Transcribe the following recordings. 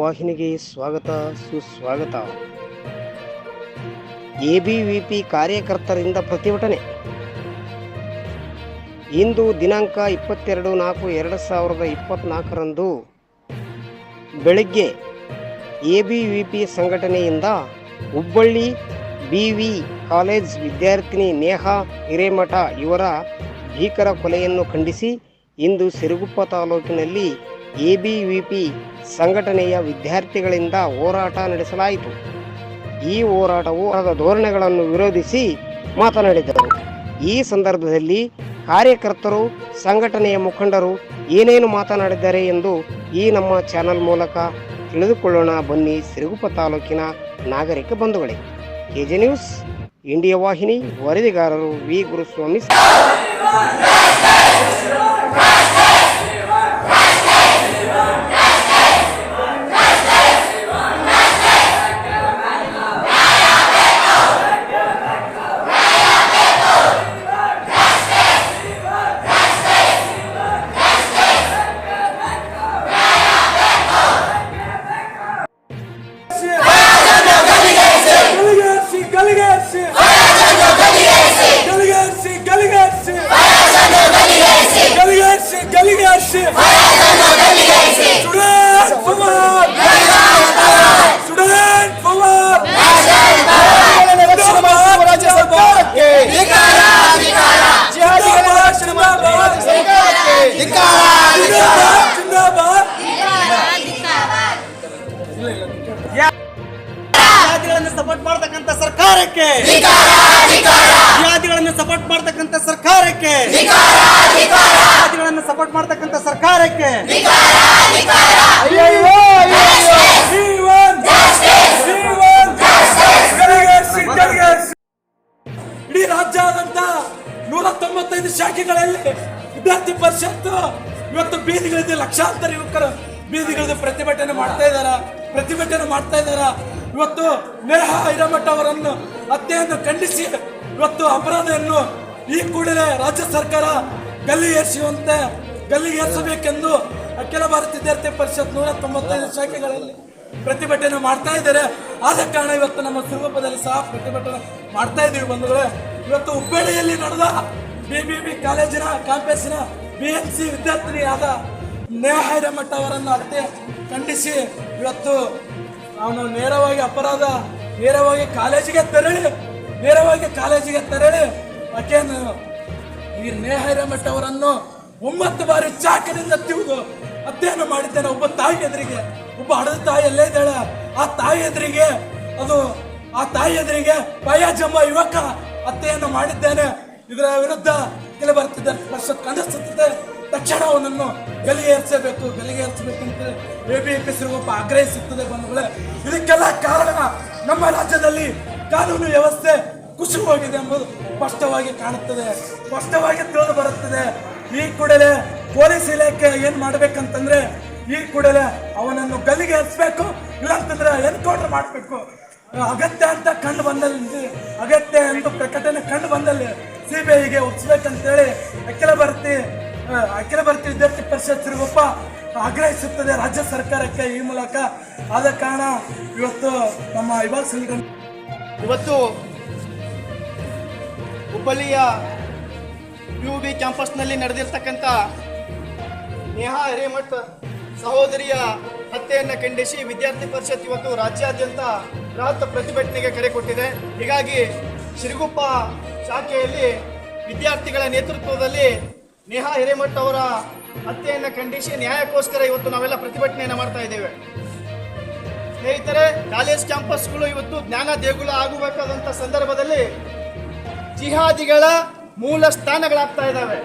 ವಾಹಿನಿಗೆ ಸ್ವಾಗತ, ಸುಸ್ವಾಗತ. ಎ ಬಿ ವಿ ಪಿ ಕಾರ್ಯಕರ್ತರಿಂದ ಪ್ರತಿಭಟನೆ. ಇಂದು ದಿನಾಂಕ ಇಪ್ಪತ್ತೆರಡು ನಾಲ್ಕು ಎರಡು ಸಾವಿರದ ಇಪ್ಪತ್ತ್ನಾಲ್ಕರಂದು ಬೆಳಗ್ಗೆ ಎ ಬಿ ವಿ ಪಿ ಸಂಘಟನೆಯಿಂದ ಹುಬ್ಬಳ್ಳಿ ಬಿ ವಿ ಕಾಲೇಜ್ ವಿದ್ಯಾರ್ಥಿನಿ ನೇಹಾ ಹಿರೇಮಠ ಇವರ ಭೀಕರ ಕೊಲೆಯನ್ನು ಖಂಡಿಸಿ ಇಂದು ಸಿರುಗುಪ್ಪ ತಾಲೂಕಿನಲ್ಲಿ ಎಬಿವಿಪಿ ಸಂಘಟನೆಯ ವಿದ್ಯಾರ್ಥಿಗಳಿಂದ ಹೋರಾಟ ನಡೆಸಲಾಯಿತು. ಈ ಹೋರಾಟವು ಅದರ ಧೋರಣೆಗಳನ್ನು ವಿರೋಧಿಸಿ ಮಾತನಾಡಿದರು. ಈ ಸಂದರ್ಭದಲ್ಲಿ ಕಾರ್ಯಕರ್ತರು, ಸಂಘಟನೆಯ ಮುಖಂಡರು ಏನೇನು ಮಾತನಾಡಿದ್ದಾರೆ ಎಂದು ಈ ನಮ್ಮ ಚಾನೆಲ್ ಮೂಲಕ ತಿಳಿದುಕೊಳ್ಳೋಣ. ಬನ್ನಿ ಸಿರುಗುಪ್ಪ ತಾಲೂಕಿನ ನಾಗರಿಕ ಬಂಧುಗಳೇ. ಕೆಜೆ ನ್ಯೂಸ್, ಇಂಡಿಯಾ ವಾಹಿನಿ, ವರದಿಗಾರರು ವಿ. ಗುರುಸ್ವಾಮಿ. day by ಮಾಡ್ತಕ್ಕಂಥ ಸರ್ಕಾರಕ್ಕೆ. ಜಾತಿಗಳನ್ನು ಸಪೋರ್ಟ್ ಮಾಡ್ತಕ್ಕಂಥ ಸರ್ಕಾರಕ್ಕೆ. ಜಾತಿಗಳನ್ನು ಸಪೋರ್ಟ್ ಮಾಡ್ತಕ್ಕಂಥ ಸರ್ಕಾರಕ್ಕೆ. ಇಡೀ ರಾಜ್ಯಾದ್ಯಂತ ನೂರ ತೊಂಬತ್ತೈದು ಶಾಖೆಗಳಲ್ಲಿ ವಿದ್ಯಾರ್ಥಿ ಪರಿಷತ್ತು ಇವತ್ತು ಬೀದಿಗಳಿದೆ. ಲಕ್ಷಾಂತರ ಯುವಕರು ಬೀದಿಗಳಿದೆ. ಪ್ರತಿಭಟನೆ ಮಾಡ್ತಾ ಇದ್ದಾರ ಪ್ರತಿಭಟನೆ ಮಾಡ್ತಾ ಇದಾರ. ಇವತ್ತು ನೇಹ ಹೈರಮಠ ಅವರನ್ನು ಹತ್ಯೆಯನ್ನು ಖಂಡಿಸಿ, ಇವತ್ತು ಅಪರಾಧವನ್ನು ಈ ಕೂಡಲೇ ರಾಜ್ಯ ಸರ್ಕಾರ ಗಲ್ಲಿಗೇರಿಸುವಂತೆ ಗಲ್ಲಿಗೇರಿಸಬೇಕೆಂದು ಅಖಿಲ ಭಾರತ ವಿದ್ಯಾರ್ಥಿ ಪರಿಷತ್ ನೂರ ತೊಂಬತ್ತೈದು ಶಾಖೆಗಳಲ್ಲಿ ಪ್ರತಿಭಟನೆ ಮಾಡ್ತಾ ಇದ್ದಾರೆ. ಆದ ಕಾರಣ ಇವತ್ತು ನಮ್ಮ ಸಿರುಗುಪ್ಪದಲ್ಲಿ ಸಹ ಪ್ರತಿಭಟನೆ ಮಾಡ್ತಾ ಇದ್ದೀವಿ ಬಂಧುಗಳೇ. ಇವತ್ತು ಹುಬ್ಬಳ್ಳಿಯಲ್ಲಿ ನಡೆದ ಬಿ ಬಿ ಬಿ ಕಾಲೇಜಿನ ಕ್ಯಾಂಪಸ್ನ ಬಿ ಎನ್ ಸಿ ವಿದ್ಯಾರ್ಥಿನಿಯಾದ ನೇಹ ಹಿರೇಮಠ ಅವರನ್ನು ಹತ್ಯೆ ಖಂಡಿಸಿ ಇವತ್ತು ಅವನು ನೇರವಾಗಿ ಅಪರಾಧ, ನೇರವಾಗಿ ಕಾಲೇಜಿಗೆ ತೆರಳಿ, ನೇರವಾಗಿ ಕಾಲೇಜಿಗೆ ತೆರಳಿ ಆಕೆಯನ್ನು ಈ ನೇಹ ಹಿರೇಮಠ ಅವರನ್ನು ಒಂಬತ್ತು ಬಾರಿ ಚಾಕನಿಂದ ತಿವಿದು ಹತ್ಯೆಯನ್ನು ಮಾಡಿದ್ದೇನೆ. ಒಬ್ಬ ತಾಯಿ ಎದುರಿಗೆ, ಒಬ್ಬ ಹಡದ ತಾಯಿ ಎಲ್ಲೇ ಇದ್ದಾಳೆ. ಆ ತಾಯಿ ಎದುರಿಗೆ, ಅದು ಆ ತಾಯಿ ಎದುರಿಗೆ ಪಯಾಜಮ್ಮ ಯುವಕ ಹತ್ಯೆಯನ್ನು ಮಾಡಿದ್ದೇನೆ. ಇದರ ವಿರುದ್ಧ ಕೆಲ ಬರ್ತಿದ್ದಾರೆ ಪರಿಷತ್ ಖಂಡಿಸುತ್ತದೆ ತಕ್ಷಣ ಅವನನ್ನು ಗಲಿಗೇರಿಸಬೇಕು ಅಂತ ಎ ಬಿ ಪಿ ಸಿರುಗುಪ್ಪ ಆಗ್ರಹಿಸುತ್ತದೆ ಬಂಧುಗಳೇ. ಇದಕ್ಕೆಲ್ಲ ಕಾರಣ ನಮ್ಮ ರಾಜ್ಯದಲ್ಲಿ ಕಾನೂನು ವ್ಯವಸ್ಥೆ ಕುಸಿತವಾಗಿದೆ ಎಂಬುದು ಸ್ಪಷ್ಟವಾಗಿ ಕಾಣುತ್ತದೆ. ಸ್ಪಷ್ಟವಾಗಿ ತಿಳಿದು ಬರುತ್ತದೆ. ಈ ಕೂಡಲೇ ಪೊಲೀಸ್ ಇಲಾಖೆ ಏನು ಮಾಡ್ಬೇಕಂತಂದ್ರೆ, ಈ ಕೂಡಲೇ ಅವನನ್ನು ಗಲ್ಲಿಗೆ ಹರಿಸ್ಬೇಕು ಇಲ್ಲಾಂತಂದ್ರೆ ಎನ್ಕೌಂಟರ್ ಮಾಡಬೇಕು. ಅಗತ್ಯ ಅಂತ ಕಂಡು ಬಂದಲ್ಲಿ, ಅಗತ್ಯ ಎಂದು ಪ್ರಕಟಣೆ ಕಂಡು ಬಂದಲ್ಲಿ ಸಿ ಬಿ ಐಗೆ ಒಪ್ಪಿಸ್ಬೇಕಂತೇಳಿ ಅಖಿಲ ಭಾರತಿ ಅಖಿಲ ಭಾರತಿ ವಿದ್ಯಾರ್ಥಿ ಪರಿಷತ್ ಸಿರುಗುಪ್ಪ ಆಗ್ರಹಿಸುತ್ತದೆ ರಾಜ್ಯ ಸರ್ಕಾರಕ್ಕೆ ಈ ಮೂಲಕ. ಆದ ಕಾರಣ ಇವತ್ತು ನಮ್ಮ ಇವಾಲ್ ಸಂಘಟನೆ ಇವತ್ತು ಹುಬ್ಬಳ್ಳಿಯ ಯು ಬಿ ಕ್ಯಾಂಪಸ್ನಲ್ಲಿ ನಡೆದಿರ್ತಕ್ಕಂಥ ನೇಹಾ ಹಿರೇಮಠ್ ಸಹೋದರಿಯ ಹತ್ಯೆಯನ್ನು ಖಂಡಿಸಿ ವಿದ್ಯಾರ್ಥಿ ಪರಿಷತ್ ಇವತ್ತು ರಾಜ್ಯಾದ್ಯಂತ ಬೃಹತ್ ಪ್ರತಿಭಟನೆಗೆ ಕರೆ ಕೊಟ್ಟಿದೆ. ಹೀಗಾಗಿ ಸಿರುಗುಪ್ಪ ಶಾಖೆಯಲ್ಲಿ ವಿದ್ಯಾರ್ಥಿಗಳ ನೇತೃತ್ವದಲ್ಲಿ ನೇಹಾ ಹಿರೇಮಠ್ ಅವರ ಹತ್ಯೆಯನ್ನು ಖಂಡಿಸಿ ನ್ಯಾಯಕ್ಕೋಸ್ಕರ ಇವತ್ತು ನಾವೆಲ್ಲ ಪ್ರತಿಭಟನೆಯನ್ನು ಮಾಡ್ತಾ ಇದ್ದೇವೆ. ಸ್ನೇಹಿತರೆ, ಕಾಲೇಜ್ ಕ್ಯಾಂಪಸ್ಗಳು ಇವತ್ತು ಜ್ಞಾನ ದೇಗುಲ ಆಗಬೇಕಾದಂಥ ಸಂದರ್ಭದಲ್ಲಿ ಜಿಹಾದಿಗಳ ಮೂಲ ಸ್ಥಾನಗಳಾಗ್ತಾ ಇದ್ದಾವೆ.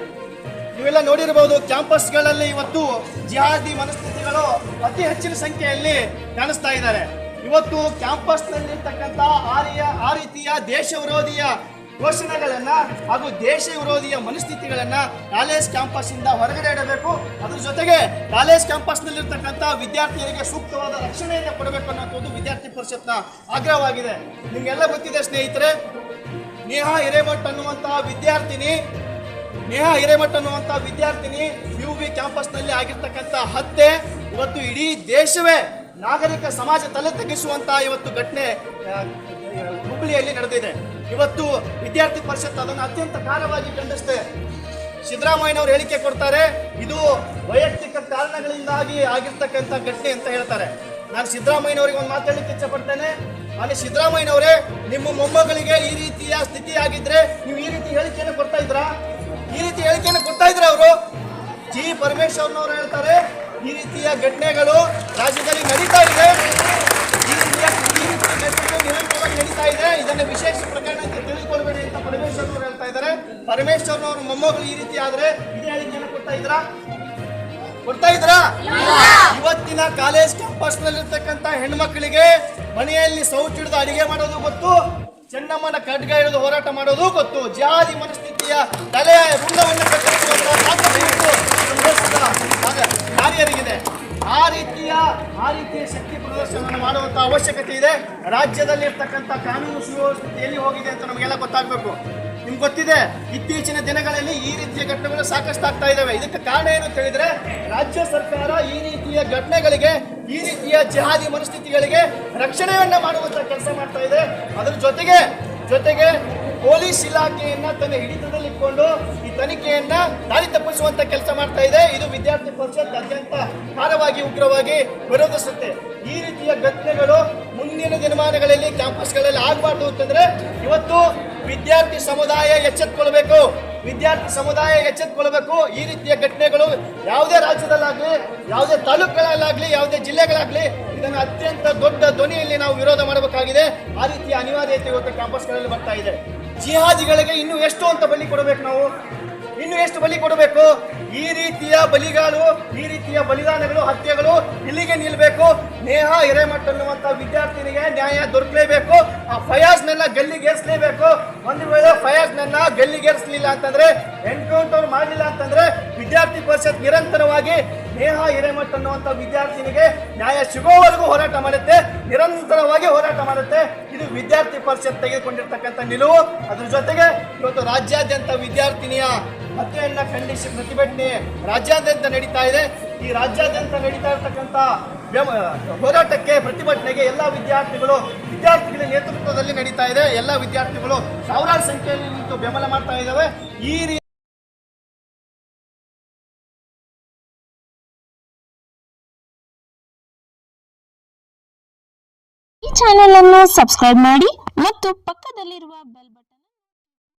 ನೀವೆಲ್ಲ ನೋಡಿರಬಹುದು ಕ್ಯಾಂಪಸ್ಗಳಲ್ಲಿ ಇವತ್ತು ಜಿಹಾದಿ ಮನಸ್ಥಿತಿಗಳು ಅತಿ ಹೆಚ್ಚಿನ ಸಂಖ್ಯೆಯಲ್ಲಿ ಕಾಣಿಸ್ತಾ ಇದ್ದಾರೆ. ಇವತ್ತು ಕ್ಯಾಂಪಸ್ನಲ್ಲಿರ್ತಕ್ಕಂಥ ಆ ರೀಯ- ಆ ರೀತಿಯ ದೇಶ ವಿರೋಧಿಯ ಘೋಷಣೆಗಳನ್ನ ಹಾಗೂ ದೇಶ ವಿರೋಧಿಯ ಮನಸ್ಥಿತಿಗಳನ್ನ ಕಾಲೇಜ್ ಕ್ಯಾಂಪಸ್ ಇಂದ ಹೊರಗಡೆ ಇಡಬೇಕು. ಅದ್ರ ಜೊತೆಗೆ ಕಾಲೇಜ್ ಕ್ಯಾಂಪಸ್ ನಲ್ಲಿರ್ತಕ್ಕಂಥ ವಿದ್ಯಾರ್ಥಿಗಳಿಗೆ ಸೂಕ್ತವಾದ ರಕ್ಷಣೆಯನ್ನು ಕೊಡಬೇಕು ಅನ್ನೋದು ವಿದ್ಯಾರ್ಥಿ ಪರಿಷತ್ನ ಆಗ್ರಹವಾಗಿದೆ. ನಿಮ್ಗೆಲ್ಲ ಗೊತ್ತಿದೆ ಸ್ನೇಹಿತರೆ, ನೇಹಾ ಹಿರೇಮಠ್ ಅನ್ನುವಂತಹ ವಿದ್ಯಾರ್ಥಿನಿ, ನೇಹಾ ಹಿರೇಮಠ್ ಅನ್ನುವಂತಹ ವಿದ್ಯಾರ್ಥಿನಿ ಯು ಕ್ಯಾಂಪಸ್ ಕ್ಯಾಂಪಸ್ನಲ್ಲಿ ಆಗಿರ್ತಕ್ಕಂಥ ಹತ್ಯೆ ಇವತ್ತು ಇಡೀ ದೇಶವೇ ನಾಗರಿಕ ಸಮಾಜ ತಲೆ ತಗ್ಗಿಸುವಂತಹ ಇವತ್ತು ಘಟನೆ ಹುಬ್ಬಳ್ಳಿಯಲ್ಲಿ ನಡೆದಿದೆ. ಇವತ್ತು ವಿದ್ಯಾರ್ಥಿ ಪರಿಷತ್ ಅದನ್ನು ಅತ್ಯಂತ ಖಾರವಾಗಿ ಖಂಡಿಸುತ್ತೆ ಸಿದ್ದರಾಮಯ್ಯನವರು ಹೇಳಿಕೆ ಕೊಡ್ತಾರೆ, ಇದು ವೈಯಕ್ತಿಕ ಕಾರಣಗಳಿಂದಾಗಿ ಆಗಿರ್ತಕ್ಕಂಥ ಘಟನೆ ಅಂತ ಹೇಳ್ತಾರೆ. ನಾನು ಸಿದ್ದರಾಮಯ್ಯನವರಿಗೆ ಒಂದು ಮಾತಾಡಲಿಕ್ಕೆ ಇಚ್ಛಪಡ್ತೇನೆ. ಅಲ್ಲಿ ಸಿದ್ದರಾಮಯ್ಯನವರೇ, ನಿಮ್ಮ ಮೊಮ್ಮಗಳಿಗೆ ಈ ರೀತಿಯ ಸ್ಥಿತಿ ಆಗಿದ್ರೆ ನೀವು ಈ ರೀತಿ ಹೇಳಿಕೆಯನ್ನು ಕೊಡ್ತಾ ಇದ್ರಾ? ಈ ರೀತಿ ಹೇಳಿಕೆಯನ್ನು ಕೊಡ್ತಾ ಇದ್ರ ಅವರು? ಜಿ. ಪರಮೇಶ್ವರ್ನವರು ಹೇಳ್ತಾರೆ ಈ ರೀತಿಯ ಘಟನೆಗಳು ರಾಜ್ಯದಲ್ಲಿ ನಡೀತಾ ಇದೆ. ಈ ರೀತಿಯ ನಿರಂತರವಾಗಿ ನಡೀತಾ ಇದೆ. ಇದನ್ನು ವಿಶೇಷ ಪ್ರಕರಣ ಅಂತ ತಿಳಿದುಕೊಳ್ಬೇಡಿ ಅಂತ ಪರಮೇಶ್ವರ್ನವರು ಹೇಳ್ತಾ ಇದ್ದಾರೆ. ಪರಮೇಶ್ವರ್ನವ್ರ ಮೊಮ್ಮಗಳು ಈ ರೀತಿ ಆದ್ರೆ ಇದೇ ಹೇಳಿಕೆಯನ್ನು ಕೊಡ್ತಾ ಇದ್ರಾ? ಕೊಡ್ತಾ ಇದ್ರಾ? ಇವತ್ತಿನ ಕಾಲೇಜ್ ಕ್ಯಾಂಪಸ್ ನಲ್ಲಿರ್ತಕ್ಕಂಥ ಹೆಣ್ಮಕ್ಳಿಗೆ ಮನೆಯಲ್ಲಿ ಸೌಚ್ ಹಿಡಿದು ಅಡಿಗೆ ಮಾಡೋದು ಗೊತ್ತು, ಚೆನ್ನಮ್ಮನ ಕಡ್ಗ ಹಿಡಿದು ಹೋರಾಟ ಮಾಡೋದು ಗೊತ್ತು. ಜಾತಿ ಮನಸ್ಥಿತಿಯ ತಲೆಯ ಋಣವನ್ನು ಕತ್ತರಿಸುವಂತಹ ಕಾರ್ಯ- ಆ ರೀತಿಯ ಆ ರೀತಿಯ ಶಕ್ತಿ ಪ್ರದರ್ಶನವನ್ನು ಮಾಡುವಂತ ಅವಶ್ಯಕತೆ ಇದೆ. ರಾಜ್ಯದಲ್ಲಿ ಇರ್ತಕ್ಕಂಥ ಕಾನೂನು ಸುವ್ಯವಸ್ಥೆ ಎಲ್ಲಿ ಹೋಗಿದೆ ಅಂತ ನಮಗೆಲ್ಲ ಗೊತ್ತಾಗಬೇಕು. ನಿಮ್ಗೆ ಗೊತ್ತಿದೆ, ಇತ್ತೀಚಿನ ದಿನಗಳಲ್ಲಿ ಈ ರೀತಿಯ ಘಟನೆಗಳು ಸಾಕಷ್ಟು ಆಗ್ತಾ ಇದಾವೆ. ಇದಕ್ಕೆ ಕಾರಣ ಏನು ಅಂತ ಹೇಳಿದ್ರೆ, ರಾಜ್ಯ ಸರ್ಕಾರ ಈ ರೀತಿಯ ಘಟನೆಗಳಿಗೆ, ಈ ರೀತಿಯ ಜಿಹಾದಿ ಮನಸ್ಥಿತಿಗಳಿಗೆ ರಕ್ಷಣೆಯನ್ನ ಮಾಡುವಂತ ಕೆಲಸ ಮಾಡ್ತಾ ಇದೆ. ಅದರ ಜೊತೆಗೆ ಜೊತೆಗೆ ಪೊಲೀಸ್ ಇಲಾಖೆಯನ್ನ ತನ್ನ ಹಿಡಿತದಲ್ಲಿಟ್ಕೊಂಡು ಈ ತನಿಖೆಯನ್ನ ದಾರಿ ತಪ್ಪಿಸುವಂತ ಕೆಲಸ ಮಾಡ್ತಾ ಇದೆ. ಇದು ವಿದ್ಯಾರ್ಥಿ ಪರಿಷತ್ ಅತ್ಯಂತ ಖಾರವಾಗಿ ಉಗ್ರವಾಗಿ ವಿರೋಧಿಸುತ್ತೆ. ಈ ರೀತಿಯ ಘಟನೆಗಳು ಮುಂದಿನ ದಿನಮಾನಗಳಲ್ಲಿ ಕ್ಯಾಂಪಸ್ಗಳಲ್ಲಿ ಆಗಬಾರ್ದು ಅಂತಂದ್ರೆ ಇವತ್ತು ವಿದ್ಯಾರ್ಥಿ ಸಮುದಾಯ ಎಚ್ಚೆತ್ಕೊಳ್ಬೇಕು. ವಿದ್ಯಾರ್ಥಿ ಸಮುದಾಯ ಎಚ್ಚೆತ್ಕೊಳ್ಬೇಕು. ಈ ರೀತಿಯ ಘಟನೆಗಳು ಯಾವುದೇ ರಾಜ್ಯದಲ್ಲಾಗ್ಲಿ, ಯಾವುದೇ ತಾಲೂಕುಗಳಲ್ಲಾಗ್ಲಿ, ಯಾವುದೇ ಜಿಲ್ಲೆಗಳಾಗ್ಲಿ ಇದನ್ನು ಅತ್ಯಂತ ದೊಡ್ಡ ಧ್ವನಿಯಲ್ಲಿ ನಾವು ವಿರೋಧ ಮಾಡಬೇಕಾಗಿದೆ. ಆ ರೀತಿಯ ಅನಿವಾರ್ಯತೆ ಇವತ್ತು ಕ್ಯಾಂಪಸ್ಗಳಲ್ಲಿ ಬರ್ತಾ ಇದೆ. ಜಿಹಾದಿಗಳಿಗೆ ಇನ್ನು ಎಷ್ಟು ಅಂತ ಬಲಿ ಕೊಡಬೇಕು ನಾವು? ಇನ್ನು ಎಷ್ಟು ಬಲಿ ಕೊಡಬೇಕು? ಈ ರೀತಿಯ ಬಲಿಗಳು, ಈ ರೀತಿಯ ಬಲಿದಾನಗಳು, ಹತ್ಯೆಗಳು ಇಲ್ಲಿಗೆ ನಿಲ್ಬೇಕು. ನೇಹ, ಹಿರೇಮಠ ಅನ್ನುವಂತ ವಿದ್ಯಾರ್ಥಿನಿಗೆ ನ್ಯಾಯ ದೊರಕಲೇಬೇಕು. ಆ ಫಯಾಜ್ನೆಲ್ಲ ಗಲ್ಲಿಗೇರಿಸಲೇಬೇಕು. ಒಂದು ವೇಳೆ ಫಯಾಜ್ನನ್ನ ಗಲ್ಲಿಗೇರಿಸಲಿಲ್ಲ ಅಂತಂದ್ರೆ ಎನ್ಕೌಂಟರ್ ಮಾಡಲಿಲ್ಲ ಅಂತಂದ್ರೆ ವಿದ್ಯಾರ್ಥಿ ಪರಿಷತ್ ನಿರಂತರವಾಗಿ ನೇಹ, ಹಿರೇಮಠ ಅನ್ನುವಂತ ವಿದ್ಯಾರ್ಥಿನಿಗೆ ನ್ಯಾಯ ಸಿಗೋವರೆಗೂ ಹೋರಾಟ ಮಾಡುತ್ತೆ. ನಿರಂತರವಾಗಿ ಹೋರಾಟ ಮಾಡುತ್ತೆ. ಇದು ವಿದ್ಯಾರ್ಥಿ ಪರಿಷತ್ ತೆಗೆದುಕೊಂಡಿರ್ತಕ್ಕಂಥ ನಿಲುವು. ಅದ್ರ ಜೊತೆಗೆ ಇವತ್ತು ರಾಜ್ಯಾದ್ಯಂತ ವಿದ್ಯಾರ್ಥಿನಿಯ ಹತ್ಯೆಯನ್ನ ಖಂಡಿಸಿ ಪ್ರತಿಭಟನೆ ರಾಜ್ಯಾದ್ಯಂತ ನಡೀತಾ ಇದೆ. ಈ ರಾಜ್ಯಾದ್ಯಂತ ನಡೀತಾ ಇರತಕ್ಕಂತ ಹೋರಾಟಕ್ಕೆ ಪ್ರತಿಭಟನೆಗೆ ಎಲ್ಲ ವಿದ್ಯಾರ್ಥಿಗಳು, ವಿದ್ಯಾರ್ಥಿಗಳ ನೇತೃತ್ವದಲ್ಲಿ ನಡೀತಾ ಇದೆ. ಎಲ್ಲ ವಿದ್ಯಾರ್ಥಿಗಳು ಸಾವಿರಾರು ಸಂಖ್ಯೆಯಲ್ಲಿ ನಿಂತು ಬೆಂಬಲ ಮಾಡ್ತಾ ಇದ್ದಾವೆ ಈ ರೀತಿ ಈ ಚಾನೆಲ್ ಅನ್ನು ಸಬ್ಸ್ಕ್ರೈಬ್ ಮಾಡಿ ಮತ್ತು ಪಕ್ಕದಲ್ಲಿರುವ ಬೆಲ್ ಬಟನ್